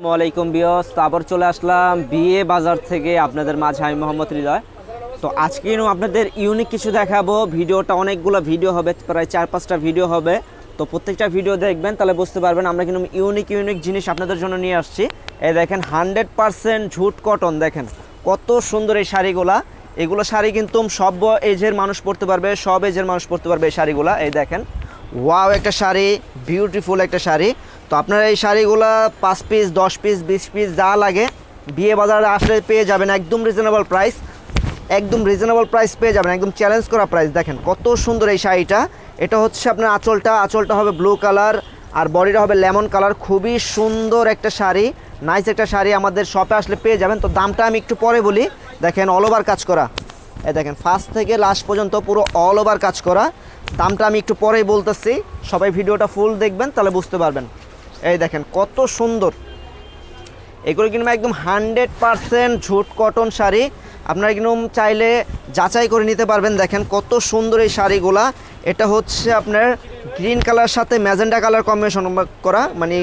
আসসালামু আলাইকুম বিয়স তো আবার চলে আসলাম বিয়ে বাজার থেকে আপনাদের মাঝে আমি মোহাম্মদ হৃদয়। তো আজকে আপনাদের ইউনিক কিছু দেখাবো। ভিডিওটা অনেকগুলো ভিডিও হবে, প্রায় চার পাঁচটা ভিডিও হবে। তো প্রত্যেকটা ভিডিও দেখবেন, তাহলে বুঝতে পারবেন আমরা কিন্তু ইউনিক ইউনিক জিনিস আপনাদের জন্য নিয়ে আসছি। এই দেখেন হান্ড্রেড পারসেন্ট ঝুট কটন দেখেন। কত সুন্দর এই শাড়িগুলা। এগুলো শাড়ি কিন্তু সব এজের মানুষ পরতে পারবে, সব এজের মানুষ পরতে পারবে এই শাড়িগুলা। এই দেখেন ওয়াও একটা শাড়ি বিউটিফুল একটা শাড়ি। তো আপনারা এই শাড়িগুলা পাঁচ পিস দশ পিস বিশ পিস যা লাগে বিয়ে বাজারে আসলে পেয়ে যাবেন একদম রিজনেবল প্রাইস একদম রিজনেবল প্রাইস পেয়ে যাবেন, একদম চ্যালেঞ্জ করা প্রাইস দেখেন কত সুন্দর এই শাড়িটা। এটা হচ্ছে আপনার আঁচলটা আঁচলটা হবে ব্লু কালার আর বডিটা হবে লেমন কালার খুবই সুন্দর একটা শাড়ি নাইস একটা শাড়ি আমাদের শপে আসলে পেয়ে যাবেন। তো দামটা আমি একটু পরে বলি। দেখেন অল ওভার কাজ করা। এ দেখেন ফার্স্ট থেকে লাস্ট পর্যন্ত পুরো অল ওভার কাজ করা। দামটা আমি একটু পরেই বলতেছি। সবাই ভিডিওটা ফুল দেখবেন, তাহলে বুঝতে পারবেন। এই দেখেন, কত সুন্দর। এগুলো কিন্তু একদম hundred percent jute cotton sari. আপনারা কিন্তু চাইলে যাচাই করে নিতে পারবেন, দেখেন কত সুন্দর এই শাড়িগুলা। এটা হচ্ছে আপনার গ্রিন কালার সাথে ম্যাজেন্ডা কালার কম্বিনেশন করা মানে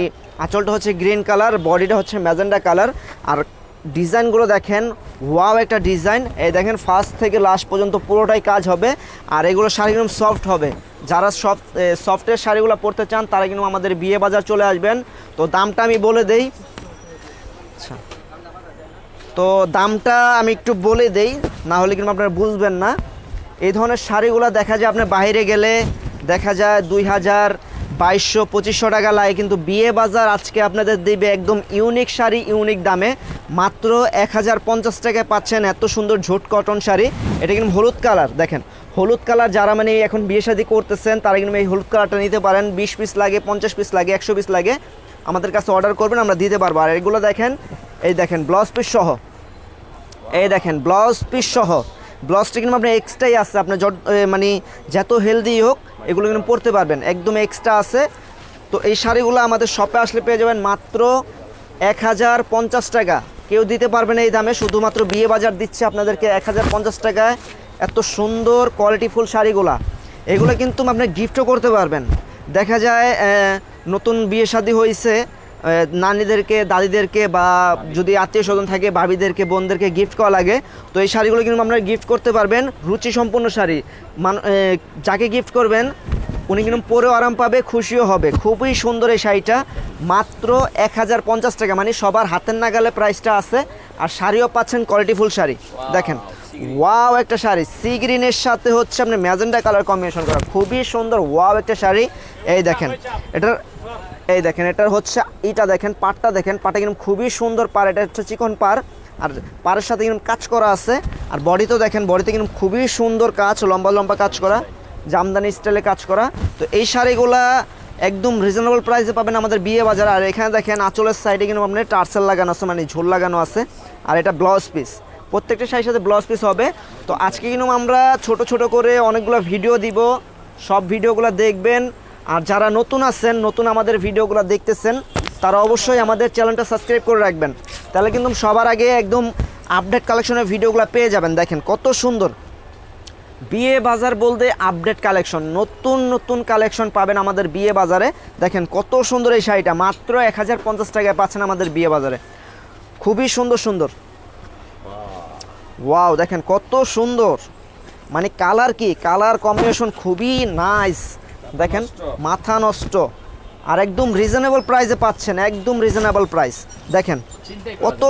আঁচলটা হচ্ছে গ্রিন কালার, বডিটা হচ্ছে ম্যাজেন্ডা কালার। আর ডিজাইনগুলো দেখেন, ওয়াও একটা ডিজাইন। এই দেখেন, ফার্স্ট থেকে লাস্ট পর্যন্ত পুরোটাই কাজ হবে। আর এগুলো শাড়ি কিন্তু সফট হবে। যারা সফট সফটের শাড়িগুলো পরতে চান, তারা কিন্তু আমাদের বিয়ে বাজার চলে আসবেন। তো দামটা আমি বলে দেই। আচ্ছা। তো দামটা আমি একটু বলে দেই, না হলে কিন্তু আপনারা বুঝবেন না। এই ধরনের শাড়িগুলো দেখা যায় আপনার বাইরে গেলে, দেখা যায় দুই হাজার বাইশশো, পঁচিশশো টাকা লাগে, কিন্তু বিয়ে বাজার আজকে আপনাদের দিবে একদম ইউনিক শাড়ি, ইউনিক দামে। মাত্র এক হাজার পঞ্চাশ টাকায় পাচ্ছেন এত সুন্দর ঝোট কটন শাড়ি। এটা কিন্তু হলুদ কালার, দেখেন। হলুদ কালার যারা মানে এখন বিয়ে শাদি করতেছেন, তারা কিন্তু এই হলুদ কালারটা নিতে পারেন। বিশ পিস লাগে, পঞ্চাশ পিস লাগে, একশো পিস লাগে। আমাদের কাছে অর্ডার করবেন, আমরা দিতে পারব। আর এগুলো দেখেন, এই দেখেন ব্লাউজ পিস সহ। এই দেখেন ব্লাউজ পিস সহ। ব্লাউজটা কিন্তু আপনার এক্সট্রাই আছে। আপনার যত মানে যত হেলদি হোক, এগুলো কিন্তু পরতে পারবেন। একদম এক্সট্রা আছে। তো এই শাড়িগুলো আমাদের শপে আসলে পেয়ে যাবেন মাত্র এক হাজার পঞ্চাশ টাকা। কেউ দিতে পারবে না এই দামে, শুধুমাত্র বিয়ে বাজার দিচ্ছে আপনাদেরকে এক হাজার পঞ্চাশ টাকায়। এত সুন্দর কোয়ালিটিফুল শাড়িগুলা। এগুলো কিন্তু আপনি গিফটও করতে পারবেন। দেখা যায় নতুন বিয়ে শাদী হয়েছে নানিদেরকে, দাদিদেরকে বা যদি আত্মীয় স্বজন থাকে, ভাবিদেরকে, বোনদেরকে গিফট করা লাগে, তো এই শাড়িগুলো কিন্তু আপনারা গিফট করতে পারবেন। রুচি সম্পন্ন শাড়ি। মান যাকে গিফট করবেন, উনি কিন্তু পরেও আরাম পাবে, খুশিও হবে। খুবই সুন্দর এই শাড়িটা। মাত্র এক হাজার পঞ্চাশ টাকা মানে সবার হাতের নাগালে প্রাইসটা আছে। আর শাড়িও পাচ্ছেন কোয়ালিটিফুল শাড়ি। দেখেন। ওয়াও একটা শাড়ি। সি গ্রিনের সাথে হচ্ছে আপনি ম্যাজেন্ডা কালার কম্বিনেশন করা। খুবই সুন্দর ওয়াও একটা শাড়ি। এই দেখেন, এটার, এই দেখেন, এটার হচ্ছে ইটা দেখেন পাটটা দেখেন। পাটা কিন্তু খুবই সুন্দর পার এটা হচ্ছে চিকন পার আর পাড়ের সাথে কিন্তু কাজ করা আছে। আর বডিতেও দেখেন, বডিতে কিন্তু খুবই সুন্দর কাজ, লম্বা লম্বা কাজ করা, জামদানি স্টাইলে কাজ করা। তো এই শাড়িগুলা একদম রিজনেবল প্রাইসে পাবেন আমাদের বিয়ে বাজার। আর এখানে দেখেন, আঁচলের সাইডে কিন্তু আপনার টার্সেল লাগানো আছে মানে ঝোল লাগানো আছে। আর এটা ব্লাউজ পিস প্রত্যেকটা শাড়ির সাথে ব্লাউজ পিস হবে। তো আজকে কিন্তু আমরা ছোট ছোট করে অনেকগুলো ভিডিও দিব। সব ভিডিওগুলো দেখবেন। আর যারা নতুন আছেন, নতুন আমাদের ভিডিওগুলো দেখতেছেন, তারা অবশ্যই আমাদের চ্যানেলটা সাবস্ক্রাইব করে রাখবেন। তাহলে কিন্তু সবার আগে একদম আপডেট কালেকশনের ভিডিওগুলো পেয়ে যাবেন। দেখেন কত সুন্দর। বিয়ে বাজার বলতে আপডেট কালেকশন নতুন নতুন কালেকশন পাবেন আমাদের বিয়ে বাজারে। দেখেন কত সুন্দর এই শাড়িটা। মাত্র এক হাজার পঞ্চাশ টাকায় পাচ্ছেন আমাদের বিয়ে বাজারে। খুবই সুন্দর সুন্দর। ওয়াও দেখেন কত সুন্দর। মানে কালার কি? কালার কম্বিনেশন খুবই নাইস দেখেন মাথা নষ্ট। আর একদম রিজনেবল প্রাইসে পাচ্ছেন একদম রিজনেবল প্রাইস দেখেন কত